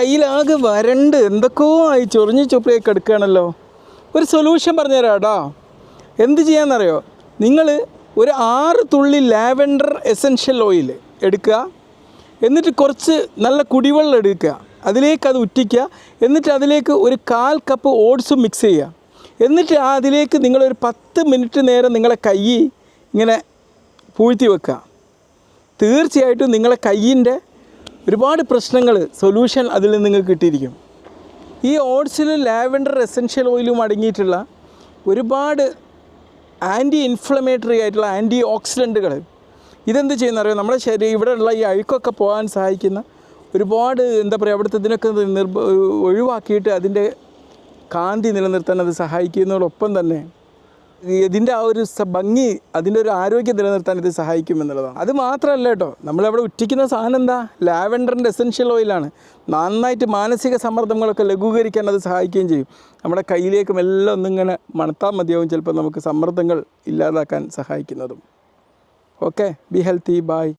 കയ്യിലാകെ വരണ്ട്. എന്തൊക്കെയോ ആയി. ചൊറിഞ്ഞ് ചൊപ്പിലേക്ക് കിടക്കുകയാണല്ലോ. ഒരു സൊല്യൂഷൻ പറഞ്ഞുതരാടാ എന്ത് ചെയ്യാമെന്നറിയോ നിങ്ങൾ ഒരു ആറ് തുള്ളി ലാവെൻഡർ എസൻഷ്യൽ ഓയിൽ എടുക്കുക. എന്നിട്ട് കുറച്ച് നല്ല കുടിവെള്ളം എടുക്കുക. അതിലേക്ക് അത് ഉറ്റിക്കുക. എന്നിട്ട് അതിലേക്ക് ഒരു കാൽ കപ്പ് ഓട്സ് മിക്സ് ചെയ്യുക. എന്നിട്ട് അതിലേക്ക് നിങ്ങളൊരു പത്ത് മിനിറ്റ് നേരം നിങ്ങളെ കൈ ഇങ്ങനെ പൂഴ്ത്തി വെക്കുക. തീർച്ചയായിട്ടും നിങ്ങളെ കയ്യിന്റെ ഒരുപാട് പ്രശ്നങ്ങൾ സൊല്യൂഷൻ അതിൽ നിന്ന് നിങ്ങൾക്ക് കിട്ടിയിരിക്കും. ഈ ഓട്സിൽ ലാവൻഡർ എസെൻഷ്യൽ ഓയിലും അടങ്ങിയിട്ടുള്ള ഒരുപാട് ആന്റി ഇൻഫ്ലമേറ്ററി ആയിട്ടുള്ള ആന്റി ഓക്സിഡന്റുകൾ ഇതെന്ത് ചെയ്യുന്ന അറിയാം നമ്മുടെ ശരീരം ഇവിടെയുള്ള ഈ അഴുക്കൊക്കെ പോകാൻ സഹായിക്കുന്ന ഒരുപാട് എന്താ പറയുക അവിടുത്തെ ഇതിനൊക്കെ നിർബ ഒഴിവാക്കിയിട്ട് അതിന്റെ കാന്തി നിലനിർത്താൻ അത് സഹായിക്കുന്നതോടൊപ്പം തന്നെ ഇതിന്റെ ആ ഒരു ഭംഗി അതിന്റെ ഒരു ആരോഗ്യം നിലനിർത്താൻ ഇത് സഹായിക്കും എന്നുള്ളതാണ്. അത് മാത്രമല്ല കേട്ടോ നമ്മളവിടെ ഉറ്റിക്കുന്ന സാധനം എന്താ? ലാവൻഡറിന്റെ എസെൻഷ്യൽ ഓയിലാണ്. നന്നായിട്ട് മാനസിക സമ്മർദ്ദങ്ങളൊക്കെ ലഘൂകരിക്കാൻ അത് സഹായിക്കുകയും ചെയ്യും. നമ്മുടെ കയ്യിലേക്കും എല്ലാം ഒന്നിങ്ങനെ മണത്താൽ മതിയാവും ചിലപ്പോൾ നമുക്ക് സമ്മർദ്ദങ്ങൾ ഇല്ലാതാക്കാൻ സഹായിക്കുന്നതും. Okay be healthy bye